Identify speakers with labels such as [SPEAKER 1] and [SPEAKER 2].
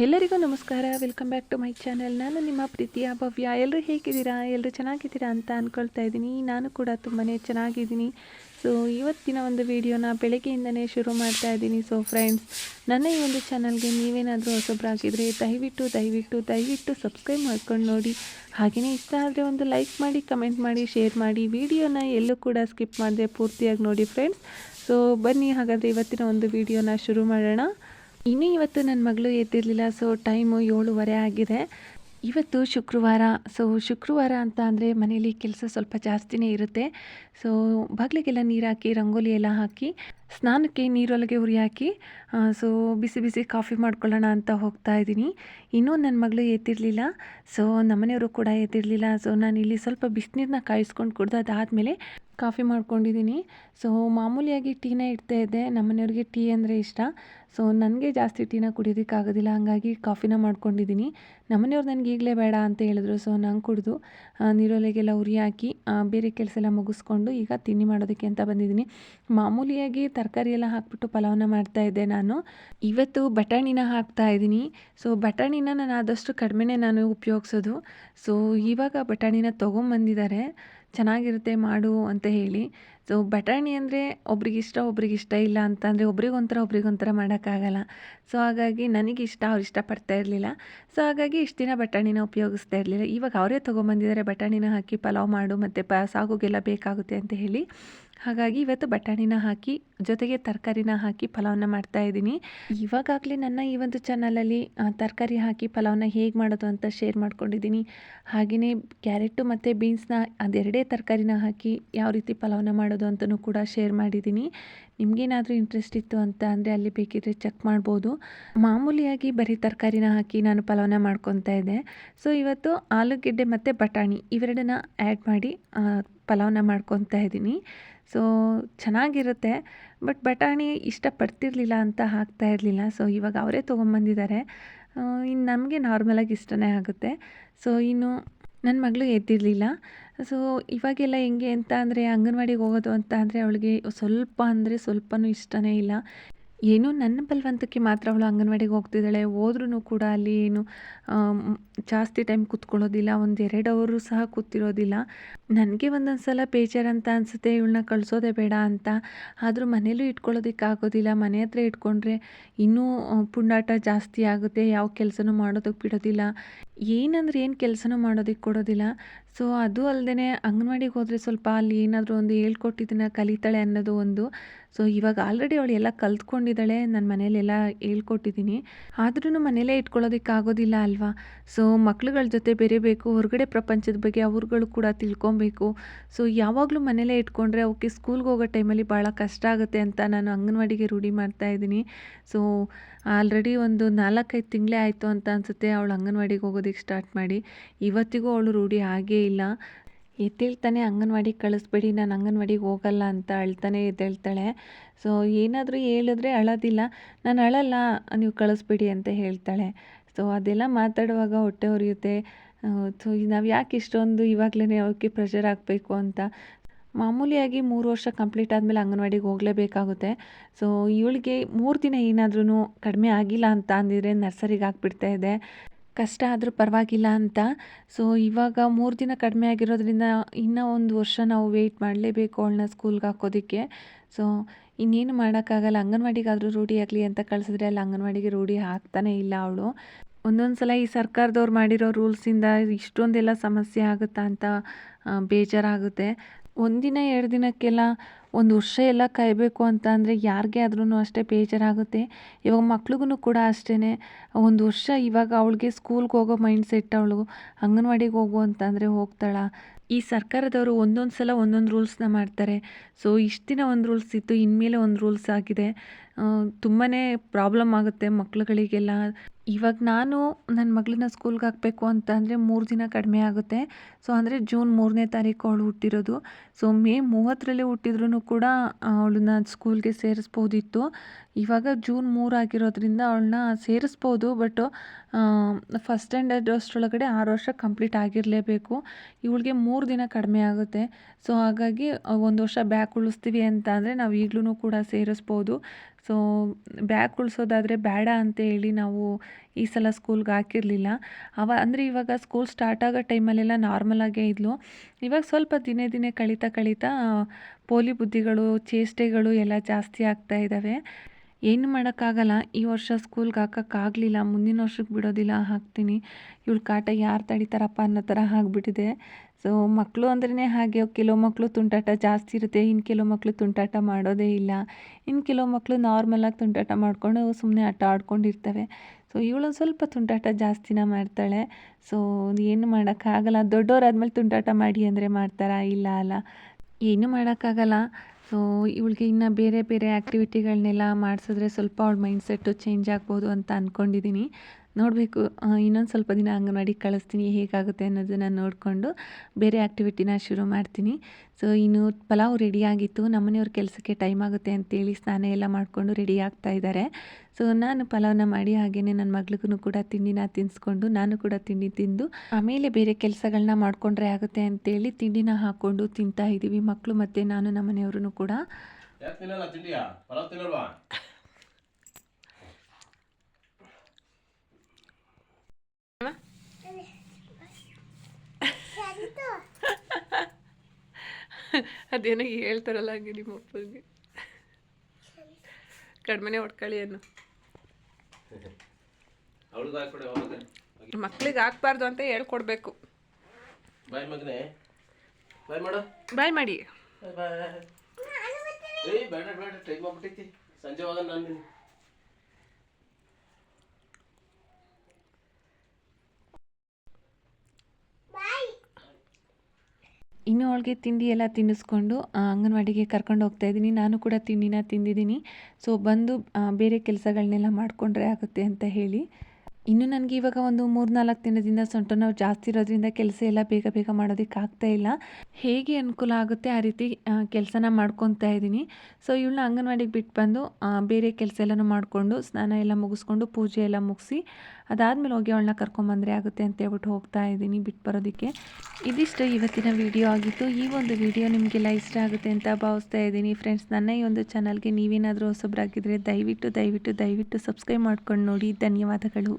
[SPEAKER 1] ಎಲ್ಲರಿಗೂ ನಮಸ್ಕಾರ. Welcome back to my channel ನಾನು ನಿಮ್ಮ ಪ್ರೀತಿಯ ಭವ್ಯ. ಎಲ್ಲರೂ ಹೇಗಿದ್ದೀರಾ? ಎಲ್ಲರೂ ಚೆನ್ನಾಗಿದ್ದೀರಾ ಅಂತ ಅಂದ್ಕೊಳ್ತಾ ಇದ್ದೀನಿ. ನಾನು ಕೂಡ ತುಂಬಾ ಚೆನ್ನಾಗಿದ್ದೀನಿ. ಸೊ ಇವತ್ತಿನ ಒಂದು ವಿಡಿಯೋನ ಬೆಳಗ್ಗೆಯಿಂದನೇ ಶುರು ಮಾಡ್ತಾ ಇದ್ದೀನಿ. ಸೊ ಫ್ರೆಂಡ್ಸ್ ನನ್ನ ಈ ಒಂದು ಚಾನಲ್ಗೆ ನೀವೇನಾದರೂ ಹೊಸೊಬ್ಬರಾಗಿದ್ದರೆ ದಯವಿಟ್ಟು ದಯವಿಟ್ಟು ದಯವಿಟ್ಟು ಸಬ್ಸ್ಕ್ರೈಬ್ ಮಾಡ್ಕೊಂಡು ನೋಡಿ. ಹಾಗೆಯೇ ಇಷ್ಟ ಆದರೆ ಒಂದು ಲೈಕ್ ಮಾಡಿ ಕಮೆಂಟ್ ಮಾಡಿ ಶೇರ್ ಮಾಡಿ. ವಿಡಿಯೋನ ಎಲ್ಲೂ ಕೂಡ ಸ್ಕಿಪ್ ಮಾಡದೆ ಪೂರ್ತಿಯಾಗಿ ನೋಡಿ ಫ್ರೆಂಡ್ಸ್ ಸೊ ಬನ್ನಿ ಹಾಗಾದರೆ ಇವತ್ತಿನ ಒಂದು ವಿಡಿಯೋನ ಶುರು ಮಾಡೋಣ. ಇನ್ನೂ ಇವತ್ತು ನನ್ನ ಮಗಳು ಎದ್ದಿರಲಿಲ್ಲ ಸೊ ಟೈಮು ಏಳುವರೆ ಆಗಿದೆ. ಇವತ್ತು ಶುಕ್ರವಾರ ಸೊ ಶುಕ್ರವಾರ ಅಂತ ಅಂದರೆ ಮನೇಲಿ ಕೆಲಸ ಸ್ವಲ್ಪ ಜಾಸ್ತಿನೇ ಇರುತ್ತೆ. ಸೊ ಬಾಗಿಲಿಗೆಲ್ಲ ನೀರು ಹಾಕಿ, ರಂಗೋಲಿ ಎಲ್ಲ ಹಾಕಿ, ಸ್ನಾನಕ್ಕೆ ನೀರೊಳಗೆ ಉರಿ ಹಾಕಿ ಸೊ ಬಿಸಿ ಬಿಸಿ ಕಾಫಿ ಮಾಡ್ಕೊಳ್ಳೋಣ ಅಂತ ಹೋಗ್ತಾ ಇದ್ದೀನಿ. ಇನ್ನೂ ನನ್ನ ಮಗಳು ಎತ್ತಿರಲಿಲ್ಲ ಸೊ ನಮ್ಮನೆಯವರು ಕೂಡ ಎತ್ತಿರಲಿಲ್ಲ ಸೊ ನಾನು ಇಲ್ಲಿ ಸ್ವಲ್ಪ ಬಿಸಿನೀರನ್ನ ಕಾಯಿಸ್ಕೊಂಡು ಕುಡ್ದು ಅದಾದಮೇಲೆ ಕಾಫಿ ಮಾಡ್ಕೊಂಡಿದ್ದೀನಿ. ಸೊ ಮಾಮೂಲಿಯಾಗಿ ಟೀನೇ ಇಡ್ತಾ ಇದ್ದೆ. ನಮ್ಮನೆಯವ್ರಿಗೆ ಟೀ ಅಂದರೆ ಇಷ್ಟ. ಸೊ ನನಗೆ ಜಾಸ್ತಿ ಟೀನ ಕುಡಿಯೋದಕ್ಕಾಗೋದಿಲ್ಲ ಹಾಗಾಗಿ ಕಾಫಿನ ಮಾಡ್ಕೊಂಡಿದ್ದೀನಿ. ನಮ್ಮನೆಯವ್ರು ನನಗೆ ಈಗಲೇ ಬೇಡ ಅಂತ ಹೇಳಿದ್ರು. ಸೊ ನಂಗೆ ಕುಡಿದು ನೀರೊಲೆಗೆಲ್ಲ ಉರಿ ಹಾಕಿ ಬೇರೆ ಕೆಲಸ ಎಲ್ಲ ಮುಗಿಸ್ಕೊಂಡು ಈಗ ತಿಂಡಿ ಮಾಡೋದಕ್ಕೆ ಅಂತ ಬಂದಿದ್ದೀನಿ. ಮಾಮೂಲಿಯಾಗಿ ತರಕಾರಿ ಎಲ್ಲ ಹಾಕ್ಬಿಟ್ಟು ಪಲಾವನ್ನ ಮಾಡ್ತಾಯಿದ್ದೆ ನಾನು. ಇವತ್ತು ಬಟಾಣಿನ ಹಾಕ್ತಾ ಇದ್ದೀನಿ. ಸೊ ಬಟಾಣಿನ ನಾನು ಆದಷ್ಟು ಕಡಿಮೆನೇ ನಾನು ಉಪಯೋಗಿಸೋದು. ಸೊ ಇವಾಗ ಬಟಾಣಿನ ತೊಗೊಂಬಂದಿದ್ದಾರೆ. ಚೆನ್ನಾಗಿರುತ್ತೆ, ಮಾಡು ಅಂತ ಹೇಳಿ. ಸೊ ಬಟಾಣಿ ಅಂದರೆ ಒಬ್ರಿಗೆ ಇಷ್ಟ ಒಬ್ರಿಗೆ ಇಷ್ಟ ಇಲ್ಲ ಅಂತಂದರೆ ಒಬ್ರಿಗೊಂಥರ ಒಬ್ರಿಗೊಂಥರ ಮಾಡೋಕ್ಕಾಗಲ್ಲ. ಸೊ ಹಾಗಾಗಿ ನನಗೆ ಇಷ್ಟ ಅವ್ರು ಇಷ್ಟಪಡ್ತಾ ಇರಲಿಲ್ಲ. ಸೊ ಹಾಗಾಗಿ ಇಷ್ಟು ದಿನ ಬಟಾಣಿನ ಉಪಯೋಗಿಸ್ತಾ ಇರಲಿಲ್ಲ. ಇವಾಗ ಅವರೇ ತೊಗೊಂಬಂದಿದ್ದಾರೆ, ಬಟಾಣಿನ ಹಾಕಿ ಪಲಾವ್ ಮಾಡು ಮತ್ತು ಪ ಸಾಗುಗೆಲ್ಲ ಬೇಕಾಗುತ್ತೆ ಅಂತ ಹೇಳಿ. ಹಾಗಾಗಿ ಇವತ್ತು ಬಟಾಣಿನ ಹಾಕಿ, ಜೊತೆಗೆ ತರಕಾರಿನ ಹಾಕಿ ಪಲಾವನ್ನ ಮಾಡ್ತಾಯಿದ್ದೀನಿ ಇವಾಗಾಗಲೇ ನನ್ನ ಈ ಒಂದು ಚಾನಲಲ್ಲಿ ತರಕಾರಿ ಹಾಕಿ ಪಲಾವನ್ನ ಹೇಗೆ ಮಾಡೋದು ಅಂತ ಶೇರ್ ಮಾಡ್ಕೊಂಡಿದ್ದೀನಿ. ಹಾಗೆಯೇ ಕ್ಯಾರೆಟು ಮತ್ತು ಬೀನ್ಸ್ನ ಅದೆರಡೇ ತರಕಾರಿನ ಹಾಕಿ ಯಾವ ರೀತಿ ಪಲಾವನ್ನ ಮಾಡೋದು ಅಂತಲೂ ಕೂಡ ಶೇರ್ ಮಾಡಿದ್ದೀನಿ. ನಿಮಗೇನಾದರೂ ಇಂಟ್ರೆಸ್ಟ್ ಇತ್ತು ಅಂತ ಅಂದರೆ ಅಲ್ಲಿ ಬೇಕಿದ್ರೆ ಚೆಕ್ ಮಾಡ್ಬೋದು. ಮಾಮೂಲಿಯಾಗಿ ಬರೀ ತರಕಾರಿನ ಹಾಕಿ ನಾನು ಪಲಾವನ್ನ ಮಾಡ್ಕೊತಾ ಇದ್ದೆ. ಸೊ, ಇವತ್ತು ಆಲೂಗೆಡ್ಡೆ ಮತ್ತು ಬಟಾಣಿ ಇವೆರಡನ್ನ ಆ್ಯಡ್ ಮಾಡಿ ಪಲಾವನ್ನ ಮಾಡ್ಕೊತಾ ಇದ್ದೀನಿ. ಸೊ ಚೆನ್ನಾಗಿರುತ್ತೆ. ಬಟ್ ಬಟಾಣಿ ಇಷ್ಟಪಡ್ತಿರ್ಲಿಲ್ಲ ಅಂತ ಹಾಕ್ತಾ ಇರಲಿಲ್ಲ. ಸೊ ಇವಾಗ ಅವರೇ ತೊಗೊಂಬಂದಿದ್ದಾರೆ. ಇನ್ನು ನಮಗೆ ನಾರ್ಮಲಾಗಿ ಇಷ್ಟನೇ ಆಗುತ್ತೆ. ಸೊ ಇನ್ನು ನನ್ನ ಮಗಳು ಎದ್ದಿರಲಿಲ್ಲ. ಸೊ ಇವಾಗೆಲ್ಲ ಹೆಂಗೆ ಅಂತ ಅಂದರೆ ಅಂಗನವಾಡಿಗೆ ಹೋಗೋದು ಅಂತ ಅಂದರೆ ಅವಳಿಗೆ ಸ್ವಲ್ಪ ಅಂದರೆ ಸ್ವಲ್ಪನೂ ಇಷ್ಟನೇ ಇಲ್ಲ. ಏನೋ ನನ್ನ ಬಲವಂತಕ್ಕೆ ಮಾತ್ರ ಅವಳು ಅಂಗನವಾಡಿಗೆ ಹೋಗ್ತಿದ್ದಾಳೆ. ಹೋದ್ರೂ ಕೂಡ ಅಲ್ಲಿ ಏನು ಜಾಸ್ತಿ ಟೈಮ್ ಕೂತ್ಕೊಳ್ಳೋದಿಲ್ಲ. ಒಂದು ಎರಡು ಅವರು ಸಹ ಕೂತಿರೋದಿಲ್ಲ. ನನಗೆ ಒಂದೊಂದು ಸಲ ಅಂತ ಅನಿಸುತ್ತೆ, ಇವಳನ್ನ ಕಳಿಸೋದೇ ಬೇಡ ಅಂತ. ಆದರೂ ಮನೇಲೂ ಇಟ್ಕೊಳ್ಳೋದಕ್ಕಾಗೋದಿಲ್ಲ. ಮನೆ ಹತ್ರ ಇಟ್ಕೊಂಡ್ರೆ ಇನ್ನೂ ಪುಂಡಾಟ ಜಾಸ್ತಿ ಆಗುತ್ತೆ. ಯಾವ ಕೆಲಸನೂ ಮಾಡೋದಕ್ಕೆ ಬಿಡೋದಿಲ್ಲ. ಏನಂದ್ರೆ ಏನು ಕೆಲಸನೂ ಮಾಡೋದಕ್ಕೆ ಕೊಡೋದಿಲ್ಲ. ಸೊ ಅದು ಅಲ್ಲದೆ ಅಂಗನವಾಡಿಗೆ ಹೋದರೆ ಸ್ವಲ್ಪ ಅಲ್ಲಿ ಏನಾದರೂ ಒಂದು ಹೇಳ್ಕೊಟ್ಟಿದ್ದನ್ನು ಕಲಿತಾಳೆ ಅನ್ನೋದು ಒಂದು. ಸೊ ಇವಾಗ ಆಲ್ರೆಡಿ ಅವಳು ಎಲ್ಲ ಕಲ್ತ್ಕೊಂಡಿದ್ದಾಳೆ. ನನ್ನ ಮನೇಲೆಲ್ಲ ಹೇಳ್ಕೊಟ್ಟಿದ್ದೀನಿ. ಆದ್ರೂ ಮನೇಲೇ ಇಟ್ಕೊಳ್ಳೋದಕ್ಕಾಗೋದಿಲ್ಲ ಅಲ್ವಾ? ಸೊ ಮಕ್ಳುಗಳ ಜೊತೆ ಬೆರಿಬೇಕು ಹೊರಗಡೆ ಪ್ರಪಂಚದ ಬಗ್ಗೆ ಅವ್ರುಗಳು ಕೂಡ ತಿಳ್ಕೊಬೇಕು. ಸೊ ಯಾವಾಗಲೂ ಮನೇಲೇ ಇಟ್ಕೊಂಡ್ರೆ ಅವಕ್ಕೆ ಸ್ಕೂಲ್ಗೆ ಹೋಗೋ ಟೈಮಲ್ಲಿ ಭಾಳ ಕಷ್ಟ ಆಗುತ್ತೆ ಅಂತ ನಾನು ಅಂಗನವಾಡಿಗೆ ರೂಢಿ ಮಾಡ್ತಾ ಇದ್ದೀನಿ. ಸೊ ಆಲ್ರೆಡಿ ಒಂದು ನಾಲ್ಕೈದು ತಿಂಗಳೇ ಆಯಿತು ಅಂತ ಅನಿಸುತ್ತೆ. ಅವಳು ಅಂಗನವಾಡಿಗೆ ಹೋಗೋದಕ್ಕೆ ಸ್ಟಾರ್ಟ್ ಮಾಡಿ. ಇವತ್ತಿಗೂ ಅವಳು ರೂಢಿ ಆಗೇ ಇಲ್ಲ. ಎದ್ದೇಳ್ತಾನೆ ಅಂಗನವಾಡಿಗೆ ಕಳಿಸ್ಬೇಡಿ, ನಾನು ಅಂಗನವಾಡಿಗೆ ಹೋಗಲ್ಲ ಅಂತ ಅಳ್ತಾನೆ, ಎದ್ದೇಳ್ತಾಳೆ. ಸೊ ಏನಾದರೂ ಹೇಳಿದ್ರೆ ಅಳೋದಿಲ್ಲ. ನಾನು ಅಳಲ್ಲ, ನೀವು ಕಳಿಸ್ಬೇಡಿ ಅಂತ ಹೇಳ್ತಾಳೆ. ಸೊ ಅದೆಲ್ಲ ಮಾತಾಡುವಾಗ ಹೊಟ್ಟೆ ಉರಿಯುತ್ತೆ. ಸೊ ನಾವು ಯಾಕೆ ಇಷ್ಟೊಂದು ಇವಾಗಲೇ ಅವಕ್ಕೆ ಪ್ರೆಷರ್ ಹಾಕಬೇಕು ಅಂತ? ಮಾಮೂಲಿಯಾಗಿ ಮೂರು ವರ್ಷ ಕಂಪ್ಲೀಟ್ ಆದಮೇಲೆ ಅಂಗನವಾಡಿಗೆ ಹೋಗಲೇಬೇಕಾಗುತ್ತೆ. ಸೊ ಇವಳಿಗೆ ಮೂರು ದಿನ ಏನಾದ್ರೂ ಕಡಿಮೆ ಆಗಿಲ್ಲ ಅಂತ ಅಂದಿದ್ರೆ ನರ್ಸರಿಗೆ ಹಾಕ್ಬಿಡ್ತಾ ಇದೆ. ಕಷ್ಟ ಆದರೂ ಪರವಾಗಿಲ್ಲ ಅಂತ. ಸೊ ಇವಾಗ ಮೂರು ದಿನ ಕಡಿಮೆ ಆಗಿರೋದ್ರಿಂದ ಇನ್ನೂ ಒಂದು ವರ್ಷ ನಾವು ವೆಯ್ಟ್ ಮಾಡಲೇಬೇಕು ಅವಳನ್ನ ಸ್ಕೂಲ್ಗೆ ಹಾಕೋದಕ್ಕೆ. ಸೊ ಇನ್ನೇನು ಮಾಡೋಕ್ಕಾಗಲ್ಲ. ಅಂಗನವಾಡಿಗಾದರೂ ರೂಢಿ ಆಗಲಿ ಅಂತ ಕಳಿಸಿದ್ರೆ ಅಲ್ಲಿ ಅಂಗನವಾಡಿಗೆ ರೂಢಿ ಹಾಕ್ತಾನೇ ಇಲ್ಲ ಅವಳು. ಒಂದೊಂದು ಸಲ ಈ ಸರ್ಕಾರದವ್ರು ಮಾಡಿರೋ ರೂಲ್ಸಿಂದ ಇಷ್ಟೊಂದೆಲ್ಲ ಸಮಸ್ಯೆ ಆಗುತ್ತಾ ಅಂತ ಬೇಜಾರಾಗುತ್ತೆ. ಒಂದಿನ ಎರಡು ದಿನಕ್ಕೆಲ್ಲ ಒಂದು ವರ್ಷ ಎಲ್ಲ ಕಾಯಬೇಕು ಅಂತ ಅಂದರೆ ಯಾರಿಗೆ ಆದ್ರೂ ಅಷ್ಟೇ ಬೇಜಾರಾಗುತ್ತೆ. ಇವಾಗ ಮಕ್ಳಿಗೂ ಕೂಡ ಅಷ್ಟೇ ಒಂದು ವರ್ಷ ಇವಾಗ ಅವಳಿಗೆ ಸ್ಕೂಲ್ಗೆ ಹೋಗೋ ಮೈಂಡ್ ಸೆಟ್ ಅವಳು. ಅಂಗನವಾಡಿಗೆ ಹೋಗು ಅಂತಂದರೆ ಹೋಗ್ತಾಳ. ಈ ಸರ್ಕಾರದವರು ಒಂದೊಂದು ಸಲ ಒಂದೊಂದು ರೂಲ್ಸ್ನ ಮಾಡ್ತಾರೆ. ಸೊ, ಇಷ್ಟು ದಿನ ಒಂದು ರೂಲ್ಸ್ ಇತ್ತು, ಇನ್ಮೇಲೆ ಒಂದು ರೂಲ್ಸ್ ಆಗಿದೆ. ತುಂಬಾ ಪ್ರಾಬ್ಲಮ್ ಆಗುತ್ತೆ ಮಕ್ಳುಗಳಿಗೆಲ್ಲ. ಇವಾಗ ನಾನು ನನ್ನ ಮಗಳನ್ನ ಸ್ಕೂಲ್ಗೆ ಹಾಕಬೇಕು ಅಂತ ಅಂದರೆ ಮೂರು ದಿನ ಕಡಿಮೆ ಆಗುತ್ತೆ. ಸೊ, ಅಂದರೆ ಜೂನ್ ಮೂರನೇ ತಾರೀಕು ಅವಳು ಹುಟ್ಟಿರೋದು. ಸೊ, ಮೇ ಮೂವತ್ತರಲ್ಲೇ ಹುಟ್ಟಿದ್ರೂ ಕೂಡ ಅವಳನ್ನ ಸ್ಕೂಲ್ಗೆ ಸೇರಿಸ್ಬೋದಿತ್ತು. ಇವಾಗ ಜೂನ್ ಮೂರು ಆಗಿರೋದ್ರಿಂದ ಅವಳನ್ನ ಸೇರಿಸ್ಬೋದು ಬಟ್ ಫಸ್ಟ್ ಸ್ಟ್ಯಾಂಡರ್ಡ್ ಅಷ್ಟರೊಳಗಡೆ ಆರು ವರ್ಷ ಕಂಪ್ಲೀಟ್ ಆಗಿರಲೇಬೇಕು. ಇವಳಿಗೆ ಮೂರು ದಿನ ಕಡಿಮೆ ಆಗುತ್ತೆ. ಸೊ ಹಾಗಾಗಿ ಒಂದು ವರ್ಷ ಬ್ಯಾಕ್ ಉಳಿಸ್ತೀವಿ ಅಂತ ಅಂದರೆ ನಾವು ಈಗಲೂ ಕೂಡ ಸೇರಿಸ್ಬೋದು. ಸೊ ಬ್ಯಾಗ್ ಉಳಿಸೋದಾದರೆ ಬೇಡ ಅಂತ ಹೇಳಿ ನಾವು ಈ ಸಲ ಸ್ಕೂಲ್ಗೆ ಹಾಕಿರಲಿಲ್ಲ. ಅವ, ಅಂದರೆ ಇವಾಗ ಸ್ಕೂಲ್ ಸ್ಟಾರ್ಟ್ ಆಗೋ ಟೈಮಲ್ಲೆಲ್ಲ ನಾರ್ಮಲಾಗೇ ಇದ್ಲು. ಇವಾಗ ಸ್ವಲ್ಪ ದಿನೇ ದಿನೇ ಕಳೀತಾ ಕಳೀತಾ ಪೋಲಿ ಬುದ್ಧಿಗಳು, ಚೇಷ್ಟೆಗಳು ಎಲ್ಲ ಜಾಸ್ತಿ ಆಗ್ತಾ ಇದ್ದಾವೆ ಏನು ಮಾಡೋಕ್ಕಾಗಲ್ಲ. ಈ ವರ್ಷ ಸ್ಕೂಲ್ಗೆ ಹಾಕೋಕ್ಕಾಗಲಿಲ್ಲ. ಮುಂದಿನ ವರ್ಷಕ್ಕೆ ಬಿಡೋದಿಲ್ಲ. ಹಾಕ್ತೀನಿ. ಇವಳು ಕಾಟ ಯಾರು ತಡಿತಾರಪ್ಪ ಅನ್ನೋ ಥರ ಆಗಿಬಿಟ್ಟಿದೆ. ಸೊ ಮಕ್ಕಳು ಅಂದ್ರೇ ಹಾಗೆ. ಕೆಲವು ಮಕ್ಕಳು ತುಂಟಾಟ ಜಾಸ್ತಿ ಇರುತ್ತೆ. ಇನ್ನು ಕೆಲವು ಮಕ್ಕಳು ತುಂಟಾಟ ಮಾಡೋದೇ ಇಲ್ಲ. ಇನ್ನು ಕೆಲವು ಮಕ್ಕಳು ನಾರ್ಮಲಾಗಿ ತುಂಟಾಟ ಮಾಡಿಕೊಂಡು ಸುಮ್ಮನೆ ಆಟ ಆಡ್ಕೊಂಡಿರ್ತವೆ. ಸೊ ಇವಳು ಸ್ವಲ್ಪ ತುಂಟಾಟ ಜಾಸ್ತಿನ ಮಾಡ್ತಾಳೆ. ಸೊ ಏನು ಮಾಡೋಕ್ಕಾಗಲ್ಲ. ದೊಡ್ಡವರಾದ್ಮೇಲೆ ತುಂಟಾಟ ಮಾಡಿ ಅಂದರೆ ಮಾಡ್ತಾರಾ? ಇಲ್ಲ ಅಲ್ಲ. ಏನೂ ಮಾಡೋಕ್ಕಾಗಲ್ಲ. ಸೊ ಇವಳಿಗೆ ಇನ್ನು ಬೇರೆ ಬೇರೆ ಆ್ಯಕ್ಟಿವಿಟಿಗಳನ್ನೆಲ್ಲ ಮಾಡಿಸಿದ್ರೆ ಸ್ವಲ್ಪ ಅವಳ ಮೈಂಡ್ಸೆಟ್ಟು ಚೇಂಜ್ ಆಗ್ಬೋದು ಅಂತ ಅಂದ್ಕೊಂಡಿದ್ದೀನಿ ನೋಡಬೇಕು. ಇನ್ನೊಂದು ಸ್ವಲ್ಪ ದಿನ ಅಂಗನವಾಡಿಗೆ ಕಳಿಸ್ತೀನಿ, ಹೇಗಾಗುತ್ತೆ ಅನ್ನೋದನ್ನು ನೋಡಿಕೊಂಡು ಬೇರೆ ಆ್ಯಕ್ಟಿವಿಟಿನ ಶುರು ಮಾಡ್ತೀನಿ. ಸೊ ಇನ್ನು ಪಲಾವ್ ರೆಡಿಯಾಗಿತ್ತು ನಮ್ಮನೆಯವ್ರ ಕೆಲಸಕ್ಕೆ ಟೈಮ್ ಆಗುತ್ತೆ ಅಂತೇಳಿ ಸ್ನಾನ ಎಲ್ಲ ಮಾಡಿಕೊಂಡು ರೆಡಿ ಆಗ್ತಾ ಇದ್ದಾರೆ ಸೊ ನಾನು ಪಲಾವನ್ನ ಮಾಡಿ ಹಾಗೆಯೇ ನನ್ನ ಮಗಳಿಗೂ ಕೂಡ ತಿಂಡಿನ ತಿನ್ನಿಸ್ಕೊಂಡು ನಾನು ಕೂಡ ತಿಂಡಿ ತಿಂದು ಆಮೇಲೆ ಬೇರೆ ಕೆಲಸಗಳನ್ನ ಮಾಡಿಕೊಂಡ್ರೆ ಆಗುತ್ತೆ ಅಂತೇಳಿ ತಿಂಡಿನ ಹಾಕ್ಕೊಂಡು ತಿಂತಾ ಇದ್ದೀವಿ ಮಕ್ಕಳು ಮತ್ತು ನಾನು ನಮ್ಮ ಪಲಾವ್ ಕೂಡ
[SPEAKER 2] ಯಾಕೆ ತಿನ್ನಲ್ಲ ತಿಂಡಿಯಾ ಪಲಾವ್ ತಿನ್ನಲ್ವಾ
[SPEAKER 1] ಅದೇನೋ ಹೇಳ್ತಾರಲ್ಲ ಹಂಗೆ ನಿಮ್ಮ ಅಪ್ಪಗೆ. ಕಡಿಮೆನೆ ಹೊಡ್ಕೊಳ್ಳಿ
[SPEAKER 2] ಅವಳಿಗೆ
[SPEAKER 1] ಮಕ್ಳಿಗೆ ಹಾಕ್ಬಾರ್ದು ಅಂತ ಹೇಳ್ಕೊಡ್ಬೇಕು.
[SPEAKER 2] ಬಾಯ್ ಮಗನೇ. ಬಾಯ್ ಮಾಡು.
[SPEAKER 1] ಬಾಯ್ ಮಾಡಿ.
[SPEAKER 2] ಏಯ್ ಬೇಡ ಬೇಡ ಟೈಮ್ ಆಗ್ಬಿಟ್ಟೈತಿ ಸಂಜೆ ಹೋಗೋಣ ನಾನು ನೀನು
[SPEAKER 1] ಇನ್ನು ಅವಳಿಗೆ ತಿಂಡಿ ಎಲ್ಲ ತಿನ್ನಿಸ್ಕೊಂಡು ಅಂಗನವಾಡಿಗೆ ಕರ್ಕೊಂಡು ಹೋಗ್ತಾ ಇದ್ದೀನಿ. ನಾನು ಕೂಡ ತಿಂಡಿನ ತಿಂದಿದ್ದೀನಿ. ಸೊ ಬಂದು ಬೇರೆ ಕೆಲಸಗಳನ್ನೆಲ್ಲ ಮಾಡಿಕೊಂಡ್ರೆ ಆಗುತ್ತೆ ಅಂತ ಹೇಳಿ. ಇನ್ನು ನನಗೆ ಇವಾಗ ಒಂದು ಮೂರು ನಾಲ್ಕು ದಿನದಿಂದ ಸೊಂಟ ನೋವು ಜಾಸ್ತಿ ಇರೋದ್ರಿಂದ ಕೆಲಸ ಎಲ್ಲ ಬೇಗ ಬೇಗ ಮಾಡೋದಕ್ಕೆ ಆಗ್ತಾ ಇಲ್ಲ. ಹೇಗೆ ಅನುಕೂಲ ಆಗುತ್ತೆ ಆ ರೀತಿ ಕೆಲಸನ ಮಾಡ್ಕೊತಾ ಇದ್ದೀನಿ. ಸೊ ಇವಳನ್ನ ಅಂಗನವಾಡಿಗೆ ಬಿಟ್ಟು ಬಂದು ಬೇರೆ ಕೆಲಸ ಎಲ್ಲನೂ ಮಾಡಿಕೊಂಡು, ಸ್ನಾನ ಎಲ್ಲ ಮುಗಿಸ್ಕೊಂಡು, ಪೂಜೆ ಎಲ್ಲ ಮುಗಿಸಿ ಅದಾದಮೇಲೆ ಹೋಗಿ ಅವಳನ್ನ ಕರ್ಕೊಂಬಂದರೆ ಆಗುತ್ತೆ ಅಂತ ಹೇಳ್ಬಿಟ್ಟು ಹೋಗ್ತಾ ಇದ್ದೀನಿ, ಬಿಟ್ಟು ಬರೋದಕ್ಕೆ. ಇದಿಷ್ಟು ಇವತ್ತಿನ ವಿಡಿಯೋ ಆಗಿತ್ತು. ಈ ಒಂದು ವಿಡಿಯೋ ನಿಮಗೆಲ್ಲ ಇಷ್ಟ ಆಗುತ್ತೆ ಅಂತ ಭಾವಿಸ್ತಾ ಇದ್ದೀನಿ. ಫ್ರೆಂಡ್ಸ್ ನನ್ನ ಈ ಒಂದು ಚಾನಲ್ಗೆ ನೀವೇನಾದರೂ ಹೊಸಬ್ರಾಗಿದ್ದರೆ ದಯವಿಟ್ಟು ದಯವಿಟ್ಟು ದಯವಿಟ್ಟು ಸಬ್ಸ್ಕ್ರೈಬ್ ಮಾಡ್ಕೊಂಡು ನೋಡಿ. ಧನ್ಯವಾದಗಳು.